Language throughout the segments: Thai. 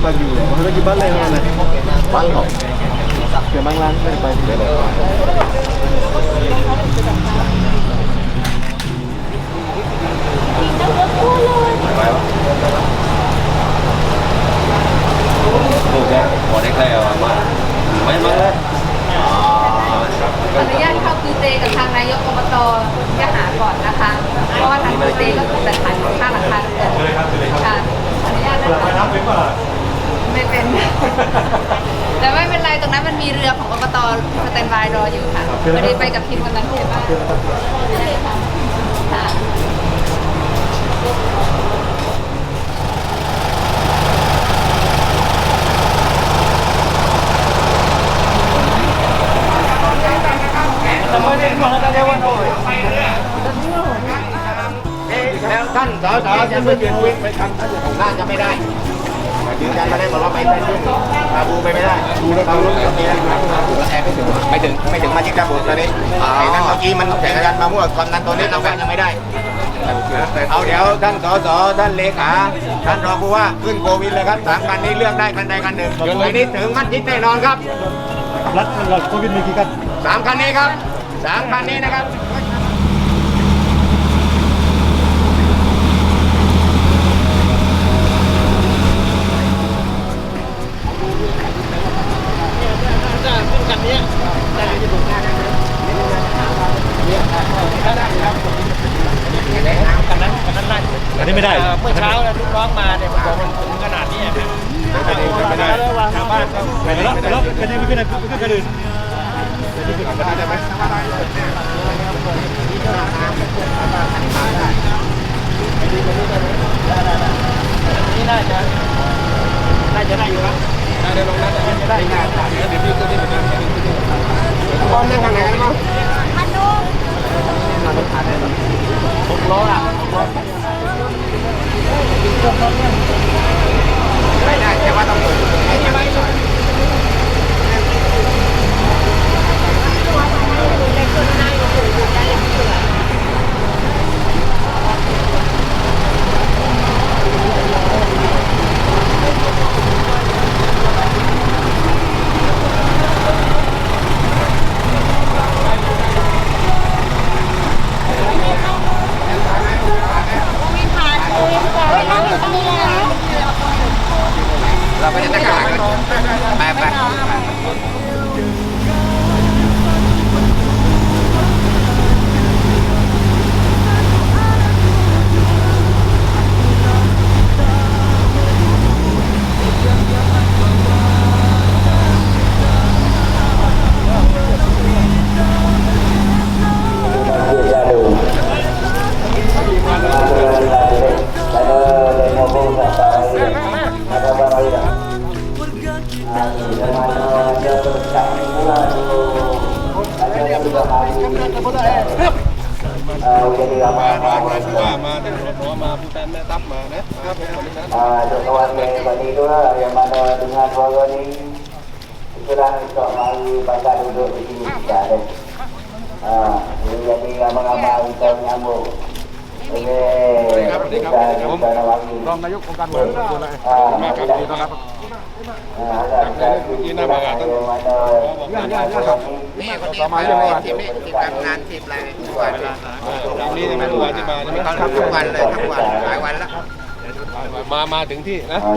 pagi. Masa lagi balik mana? Bangkok. Ke Banglang ke pagi. Ồ, kìa, bỏ đây đây à, mà mấy mấy đấy. ขออนุญาตเข้าคือเตกับทางนายกอบตยะหาก่อนนะคะ เพราะว่าทางคือเตก็คือแต่ขันข้างหลังคาเรือนค่ะขออนุญาตนะคะ ไม่เป็น แต่ไม่เป็นไรตรงนั้นมันมีเรือของอบตสแตนบายรออยู่ค่ะพอดีไปกับทีมกำนันเทพบ้านค่ะแล้วท่านสสจะไม่ยืนวิ่งไปทางน่าจะไม่ได้ ยืนยันมาได้บอกว่าไปไปที่ตาบูไปไม่ได้ดูแล้วตาบูก็มีแอบไม่ถึงไม่ถึงไม่ถึงมาที่ตาบูตอนนี้ไอ้นั่นเมื่อกี้มันแต่งกันมามั่วตอนนั้นตัวนี้เราก็ยังไม่ได้ เอาเดี๋ยวท่านสสท่านเลขาท่านรองผู้ว่าขึ้นโควิดเลยครับสามคันนี้เลือกได้คันใดคันหนึ่งทีนี้ถึงมัดยิดแน่นอนครับรัฐรัฐโควิดมีกี่กันสามคันนี้ครับสามคันนี้นะครับ อันนี้ไม่ได้ เมื่อเช้ ต้องมาเนี่ยมันบอกมันถึงขนาดนี้ครับไม่ได้ชาวบ้านก็ไปแล้วไปแล้วกันยังไม่ขึ้นไม่ขึ้นกันอื่นนี่น่าจะน่าจะได้อยู่ครับน่าจะลงน่าจะได้น่าจะเดี๋ยวพี่ตัวนี้มันพร้อมนั่งทางไหนกันบ้างหกล้ออะ ไม่ได้แต่ว่าต้องเปิด เราก็จะตะการไปไป Okey. Kita kita nak bagi. รองนายกองค์การบริหารส่วนอะไรมาครับดีต้อนรับ ah, ada kita kita yang mana นี่คนนี้มาเลยทีมนี้ทีมทำงานทีมอะไรทุกวันเลยนี่จะมาดูที่มาเขาทำทุกวันเลยทั้งวันหลายวันแล้วมามาถึงที่นะ Ah,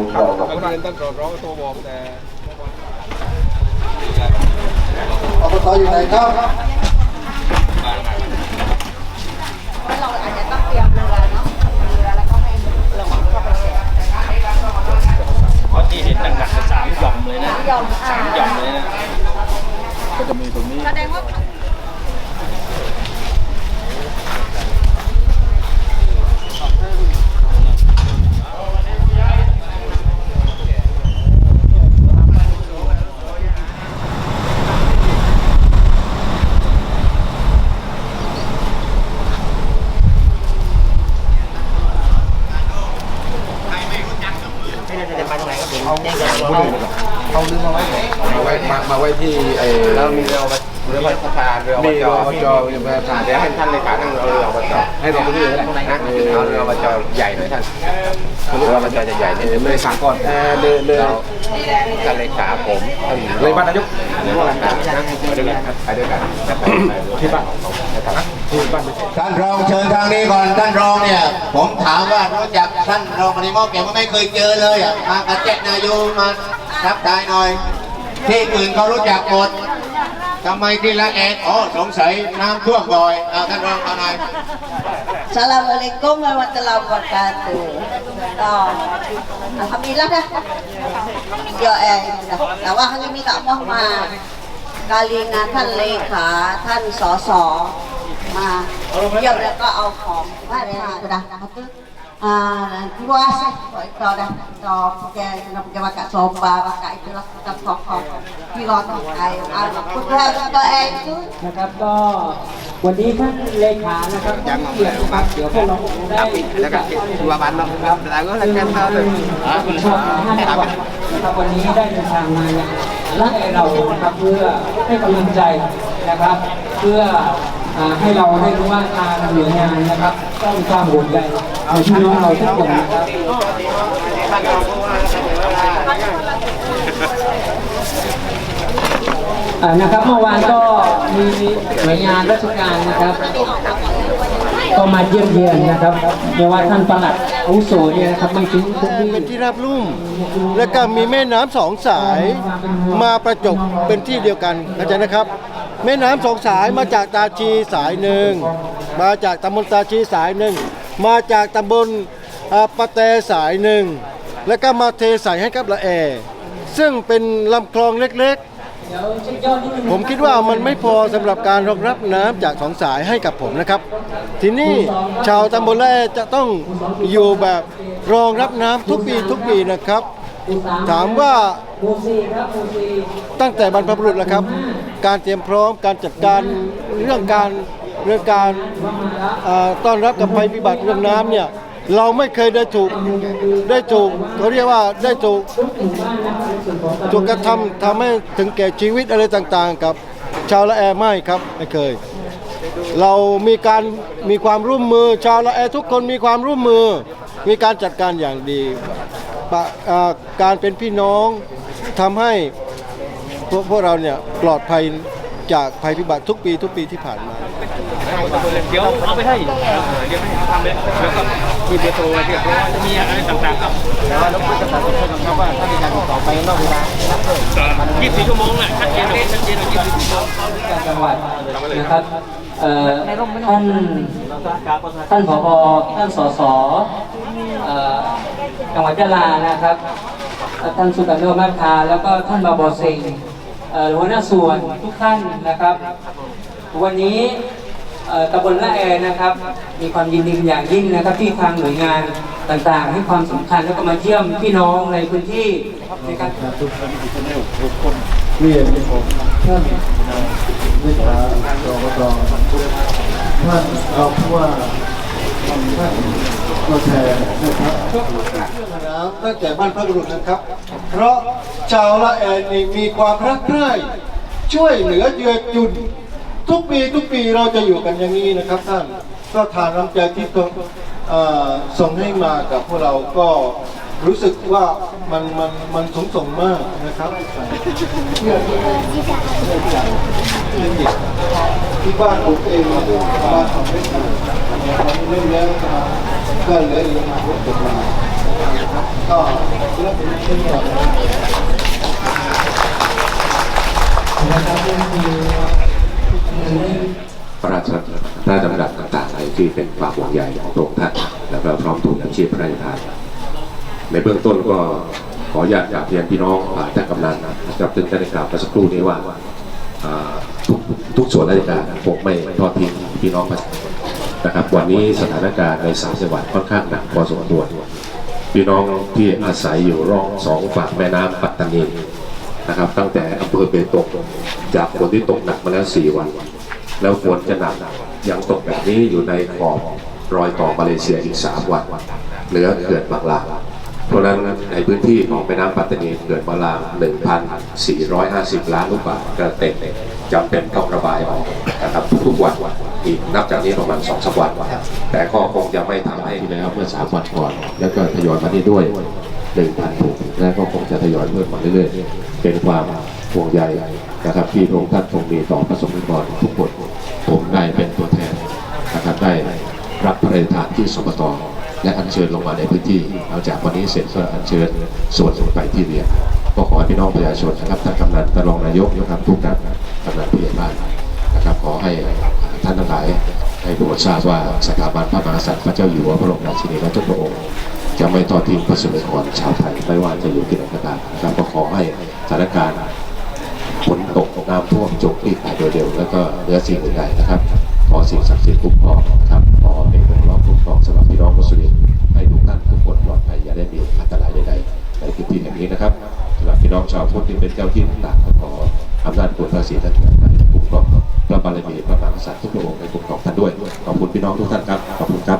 บางทีท่านร้องโทรบอกแต่อบตอยู่ไหนครับ เพราะที่เห็นหนักๆสามหย่อมเลยนะยอมอ่าหย่อมเลยนะก็จะมีตรงนี้ แสดงว่า เอาลืมมาไว้มาไว้มาไว้ที่ไอ้ เรามีเรา รือว่าประธานเรืออบจอบจประธานเดี๋ยวให้ท่านเลขานั่งเรืออบจให้ลงพื้นที่เลยนะเอาเรืออบจใหญ่หน่อยท่านเรืออบจจะใหญ่นี่เลยสั่งก่อนเรือเรือท่านเลขาผมท่านเลยบ้านนายกเรือบ้านนายกนะไปด้วยกันไปด้วยกันที่บ้าน ที่บ้านท่านรองเชิญทางนี้ก่อนท่านรองเนี่ย ผมถามว่ารู้จักท่านรองปริโมกเกี่ยวก็ไม่เคยเจอเลยอะมากระเจ็ดนายูมาทักทายหน่อย ที่อื่นเขารู้จักหมดทำไมที่ละเอ็ดอ๋อสงสัยน้ำท่วมบ่อยอะท่านรองเอาหน่อย Assalamualaikum warahmatullahi wabarakatuh. Oh, Alhamdulillah dah. Ya eh, dah. Lawah hari ni tak mau ma. Kali dengan ท่านเลขาท่านสส มาเยี่ยมแล้วก็เอาของไหว้พระ dah. Apa? Ah, terima kasih. Itu dah. Itu pakai kena pakai pakai soba, pakai itulah kita pokok. Kira tu ai. Ah, putra kita eh itu นะครับก็วันนี้ท่านเลขานะครับท่านเกียรตินะครับเดี๋ยวพวกเราคงได้รู้จักท่านใน dua bandok lagu lah kan tahu คุณชอบท่านก่อนนะครับวันนี้ได้เดินทางมาอย่างรักไอเรานะครับเพื่อให้กำลังใจนะครับ เพื่ออ่า ให้เราได้รู้ว่าทางหน่วยงานนะครับต้องความห่วใยเอาพี่น้องเราทุกคนนะครับอ่านะครับเมื่อวานก็มีหน่วยงานราชการนะครับ ก็มาเยี่ยมเยียนนะครับเรียกว่าท่านประหลัดอุโสเนี่ยนะครับไม่ทิ้งพื้นที่เป็นที่ราบลุ่ม แล้วก็มีแม่น้ำสองสายมาประจบเป็นที่เดียวกันเข้าใจนะครับ แม่น้ำสองสายมาจากตาชีสายหนึ่งมาจากตำบลตาชีสายหนึ่งมาจากตำบลปะแตสายหนึ่งแล้วก็มาเทใส่ให้กับละแอ ซึ่งเป็นลำคลองเล็กๆ ผมคิดว่ามันไม่พอสำหรับการรองรับน้ำจากสองสายให้กับผมนะครับ ทีนี้ชาวตำบลละแอจะต้องอยู่แบบรองรับน้ำทุกปีทุกปีนะครับ ถามว่า หมู่สี่ครับหมู่สี่ตั้งแต่บรรพบุรุษแล้วครับ การเตรียมพร้อมการจัดการเรื่องการเรื่องการเอ่อต้อนรับกับภัยพิบัติเรื่องน้ำเนี่ยเราไม่เคยได้ถูกได้ถูกเขาเรียกว่าได้ถูกถูกกระทำทำให้ถึงแก่ชีวิตอะไรต่างๆ กับ ชาวละแอไม่ครับไม่เคย เรามีการมีความร่วมมือชาวละแอทุกคนมีความร่วมมือ มีการจัดการอย่างดีปะอ่าการเป็นพี่น้อง ทำให้พวกพวกเราเนี่ยปลอดภัยจากภัยพิบัติทุกปีทุกปีที่ผ่านมา เดี๋ยวเอาไปให้เดี๋ยวให้ทำเลยแล้วก็มีเบอร์โทรอะไรที่เขาจะมีอะไรต่างๆก็แต่ว่าเราพูดกับสาธารณชนครับว่าถ้ามีการติดต่อไปนอกเวลา24ชั่วโมงน่ะชัดเจนเลยชัดเจนเลย24ชั่วโมงการจังหวัดนะครับเอ่อท่านท่านผอท่านสสเอ่อจังหวัดยะลานะครับ ท่านสุกันโนมาคาแล้วก็ท่านบาบอเซิงหัวหน้าส่วนทุกท่านนะครับ วันนี้ตำบลละแอนะครับ มีความยินดีอย่างยิ่งนะครับที่ทางหน่วยงานต่างๆ ให้ความสำคัญแล้วก็มาเยี่ยมพี่น้องในพื้นที่ในการเรียนผมท่านเลขาจอบตท่านเอาผู้ว่า ท่านตัวแทนนะครับแล้ำตั้งแต่บ้านพระบุรุษนะครับ เพราะชาวละแอนนี่มีความรักใคร่ช่วยเหลือเยือจุน ทุกปีทุกปีเราจะอยู่กันอย่างนี้นะครับท่านก็ทานน้ำใจที่เอ่อส่งให้มากับพวกเราก็ รู้สึกว่ามันมันมันสมส่งมากนะครับที่บ้านผมเองบ้านของเล่นเล่นแล้วก็เหลืออีกมาพวกผมมาก็เริ่มเป็นเช่นก่อนพระราชพระราชดำรัสต่างๆที่เป็นความห่วงใยของพระองค์ท่านแล้วก็พร้อมถุงยังชีพพระราชทาน ในเบื้องต้นก็ขออนุญาตกราบเรียนพี่น้องผ่านท่านกำนันนะครับซึ่งได้กล่าวเมื่อสักครู่นี้ว่าทุกทุกส่วนราชการคงไม่ทอดทิ้งพี่น้องประชาชนนะครับวันนี้สถานการณ์ในสามจังหวัดค่อนข้างหนักพอสมควรพี่น้องที่อาศัยอยู่ร่องสองฝั่งแม่น้ำปัตตานีนะครับ ตั้งแต่อำเภอเบตงจากฝนที่ตกหนักมาแล้วสี่วัน แล้วฝนจะหนักยังตกแบบนี้อยู่ในขอบรอยต่อมาเลเซียอีก3วันเหนือเขื่อนบางลา เพราะนั้นในพื้นที่ของแม่น้ำปัตตานีเกิดมาลาง 1,450 ล้านลูกบาศก์ก็เต็มจำเป็นต้องระบายออกนะครับทุกๆวันอีกนับจากนี้ประมาณ2สัปวัน แต่ก็คงจะไม่ทำให้ที่แล้วเมื่อ 3 วันก่อน แล้วก็ทยอยมานี้ด้วย 1,000ถุงและก็คงจะทยอยเพิ่มมาเรื่อยๆ เป็นความห่วงใยนะครับที่พระองค์ท่านทรงมีต่อพระสงฆ์นิกรทุกคนผมได้เป็นตัวแทนนะครับได้รับพระราชทานที่สปต และอัญเชิญลงมาในพื้นที่หลังจากวันนี้เสร็จก็อัญเชิญส่วนลงไปที่เรียนก็ขอให้พี่น้องประชาชนนะครับท่านกำนันท่านรองนายกนะครับทุกท่านกำนันผู้ใหญ่บ้านนะครับขอให้ท่านทั้งหลายให้โปรดทราบว่าสถาบันพระมหากษัตริย์พระเจ้าอยู่หัวพระบรมราชินีและทุกพระองค์จะไม่ทอดทิ้งพระสมัยก่อนชาวไทยไม่ว่าจะอยู่ที่ไหนก็ตามนะครับก็ขอให้สถานการณ์ฝนตกน้ำท่วมจงรีบหายโดยเร็ว แล้วก็เหนือสิ่งอื่นใดนะครับ อสิ่งศักดิ์สิทธิ์คุ้มครองครับขอเป็นวงล้อมคุ้มครองสำหรับพี่น้องมุสลิมให้ทุกท่านทุกคนปลอดภัยอย่าได้มีอันตรายใดๆในพื้นที่แห่งนี้นะครับสำหรับพี่น้องชาวพุทธที่เป็นเจ้าที่ต่างๆก็ขออำนาจบุญพระศรีท่านทั้งหลายคุ้มครองพระบารมีพระมหากษัตริย์ทุกพระองค์ให้คุ้มครองท่านด้วยขอบคุณพี่น้องทุกท่านครับขอบคุณครับ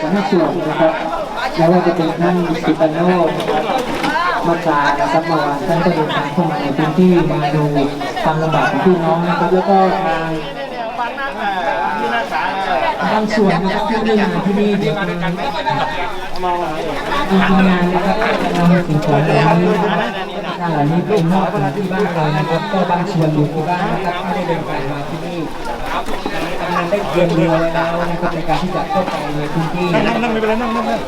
คณะส่วนนะครับไม่ว่าจะเป็นท่านสิปโนมาตรานะครับเมื่อวานท่านก็เดินทางเข้ามาในพื้นที่มาดูความลำบากของพี่น้องนะครับ แล้วก็ทาง บางส่วนนะครับที่ได้มาที่นี่ดี๋ยวทางทีมงานนะครับก็จะนำสิ่งของเหล่านี้นะครับทางเหล่านี้ไปมอบถึงที่บ้านเรานะครับก็บางส่วนอยู่ที่บ้านนะครับไม่ได้เดินทางมาที่นี่กำลังได้เตรียมเรือไว้แล้วนะครับในการที่จะเข้าไปในพื้นที่นั่งนั่งไม่เป็นไรนั่งนั่งนั่ง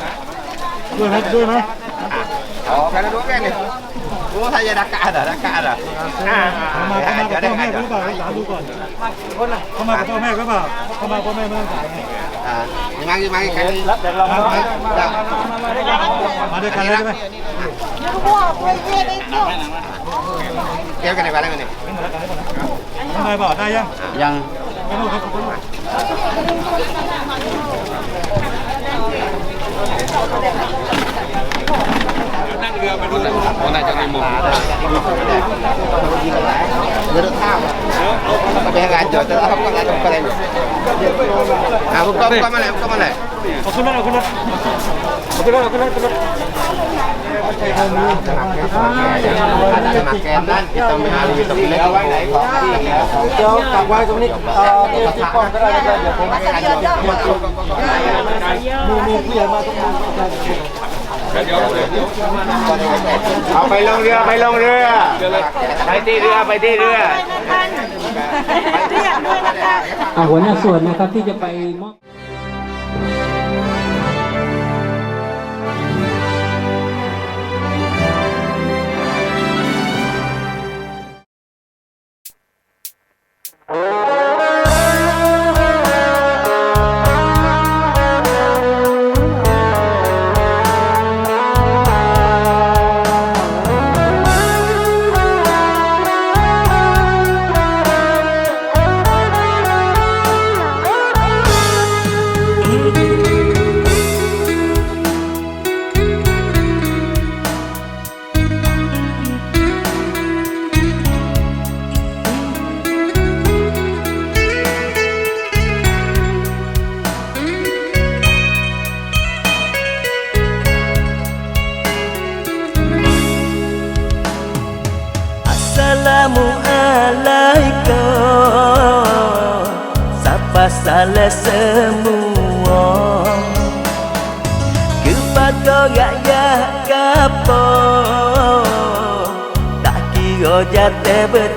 ด้วยไหมด้วยไหมอ๋อใครรู้แม่เนี่ย รู้ไทยจะดักกาดอะดักกาดอะอ่าเข้ามาเข้ามากับพ่อแม่หรือเปล่าถามดูก่อนเข้ามากับพ่อแม่หรือเปล่าเข้ามาพ่อแม่ไม่ต้องถ่ายไงอ่ายังไงยังไงใครรับแต่เรามาด้วยกันเลยใช่ไหมเกี่ยวกันในบ้านแล้วกันนี่ทำไมบอกได้ยังยังไม่รู้ค รับก็น่าจะมีมุมเรือข้าวไปงานจอดแล้วเขาก็งานก็อะไรอ่าผมก็ก็มาเลยก็มาเลยเอาขึ้นรถเอาขึ้นรถเอาขึ้นรถเอาขึ้นรถขึ้นรถสมัครแกนนั่นต้องมาดูตรงนี้เอาไว้ไหนของที่เดี๋ยวกลับไว้ตรงนี้เอ่อนี่ที่ป้อมก็ได้เดี๋ยวผมไม่การจอดมามีมีผู้ใหญ่มาทุกคน เอาไปลงเรือไปลงเรือ ไปที่เรือไปที่เรืออ่าหัวหน้าส่วนนะครับที่จะไปมอบ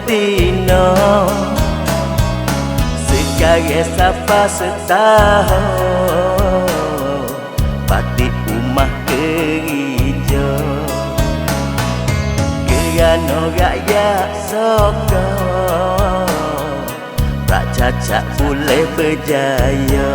betina sebagai sapa setahu? Pati umah gereja Kerana rakyat soko Tak cacat boleh berjaya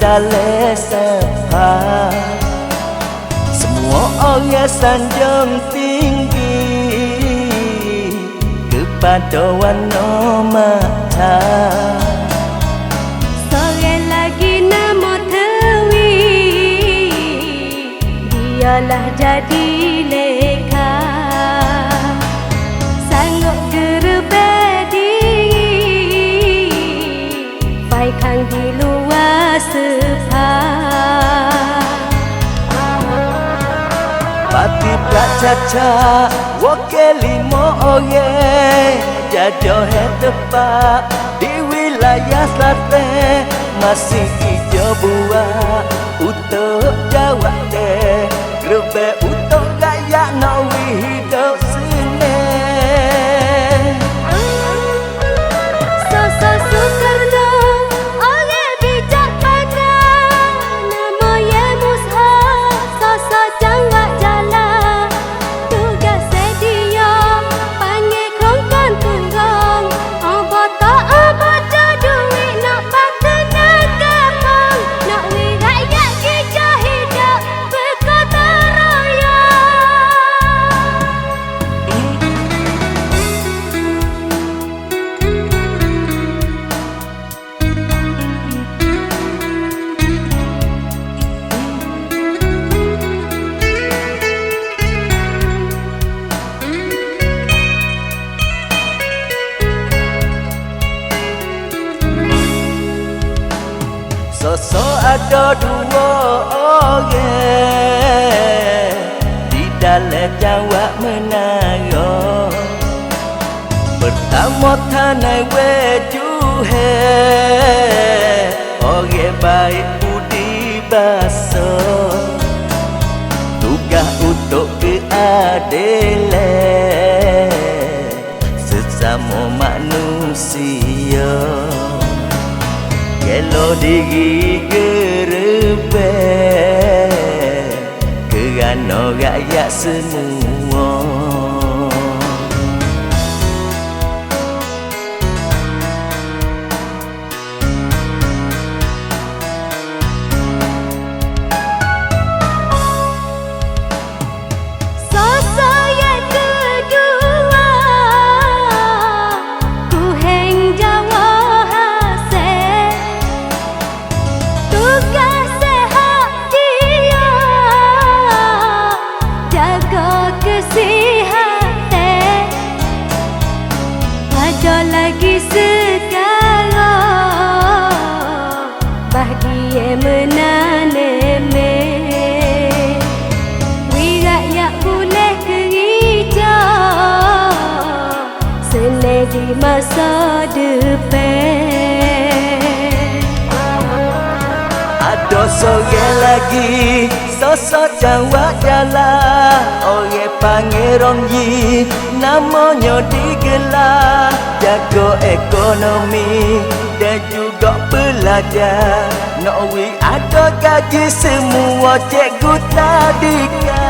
dalesa pa Semua orang sanjung tinggi Kepada wano mata Sore lagi nama Tewi Dialah jadi leka Sanggup gerbedi Baikkan di bersepa Pati pelak caca Woke limo oye. Jajo tepak Di wilayah selate. Masih hijau buah Utup jawa te Grebe way to hell Oge bai udi baso. Tuga utok ke adele Sesama manusia. Gelo diri gerebe Kerana rakyat semua. Ada lagi sekarang Bahagia menanemi Wi rakyat boleh kerja Senang di masa depan Ada seorang lagi Sosok jawab jalan Orang panggil Rongyi Namanya digelar. Jaga ekonomi dan juga belajar Nowi ada gaji semua cikgu tadikan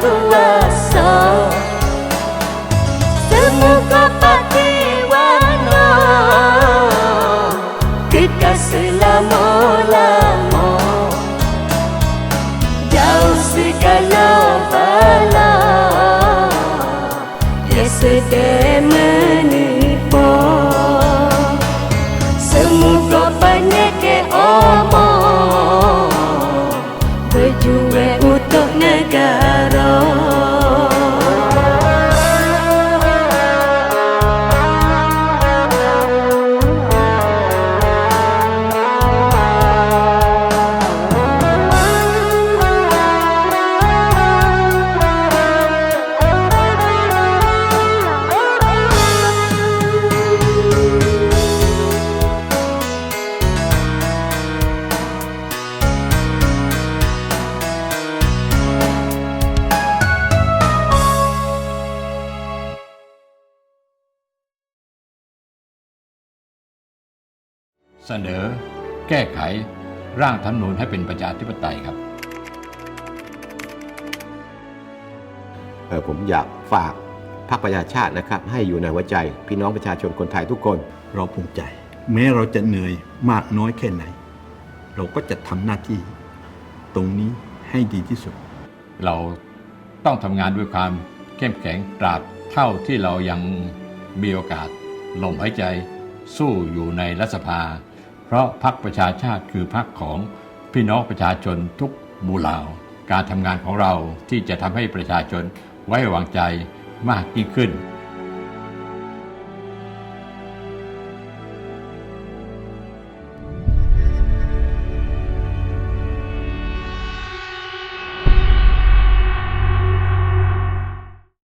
the ร่างธรรมนูญให้เป็นประชาธิปไตยครับ เออผมอยากฝากพรรคประชาชาตินะครับ ให้อยู่ในหัวใจ พี่น้องประชาชนคนไทยทุกคน เราภูมิใจ แม้เราจะเหนื่อยมากน้อยแค่ไหน เราก็จะทำหน้าที่ ตรงนี้ให้ดีที่สุด เราต้องทำงานด้วยความเข้มแข็งตราบเท่าที่เรายังมีโอกาสลมหายใจสู้อยู่ในรัฐสภา เพราะพรรคประชาชาติคือพรรคของพี่น้องประชาชนทุกหมู่เหล่า การทำงานของเราที่จะทำให้ประชาชนไว้วางใจมากยิ่งขึ้น